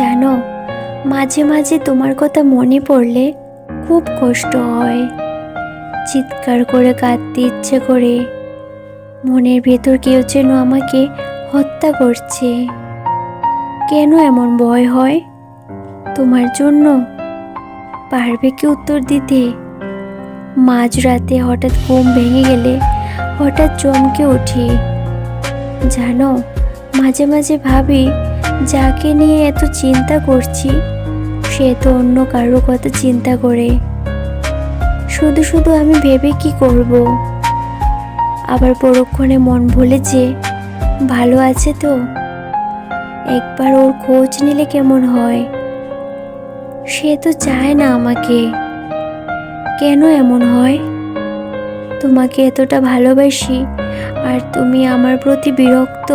জানো, মাঝে মাঝে তোমার কথা মনে পড়লে খুব কষ্ট হয়। চিৎকার করে কাঁদতে ইচ্ছে করে। মনের ভেতর কেউ যেন আমাকে হত্যা করছে। কেন এমন ভয় হয়? তোমার জন্য। পারবে কি উত্তর দিতে? মাঝরাতে হঠাৎ ঘুম ভেঙে গেলে হঠাৎ চমকে উঠি। জানো, মাঝে মাঝে ভাবি যাকে নিয়ে এত চিন্তা করছি, সে তো অন্য কারও কথা চিন্তা করে। শুধু শুধু আমি ভেবে কি করব? আবার পরক্ষণে মন ভুলে যে, ভালো আছে তো? একবার ওর খোঁজ নিলে কেমন হয়? সে তো চায় না আমাকে। কেন এমন হয়? তোমাকে এতটা ভালোবাসি, আর তুমি আমার প্রতি বিরক্ত?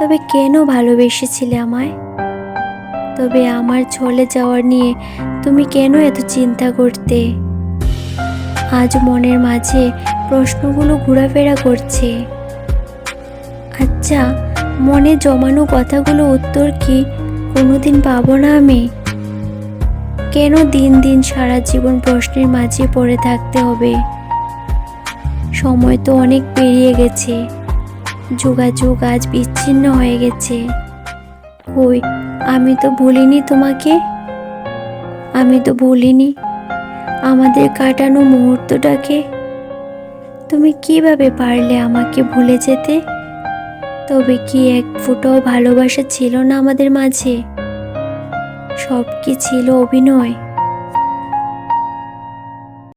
তবে কেন ভালোবেসেছিলে আমায়? তবে আমার চলে যাওয়ার নিয়ে তুমি কেন এত চিন্তা করতে? আজ মনের মাঝে প্রশ্নগুলো ঘোরাফেরা করছে। আচ্ছা মনে জমানো কথাগুলো উত্তর কি কোনোদিন পাবো না আমি? কেন দিন দিন সারা জীবন প্রশ্নের মাঝে পড়ে থাকতে হবে? সময় তো অনেক পেরিয়ে গেছে। যোগাযোগ আজ বিচ্ছিন্ন হয়ে গেছে। কই, আমি তো ভুলিনি তোমাকে? আমি তো ভুলিনি আমাদের কাটানো মুহূর্তটাকে। তুমি কীভাবে পারলে আমাকে ভুলে যেতে? তবে কি এক ফুটাও ভালোবাসা ছিল না আমাদের মাঝে? সব কি ছিল অভিনয়?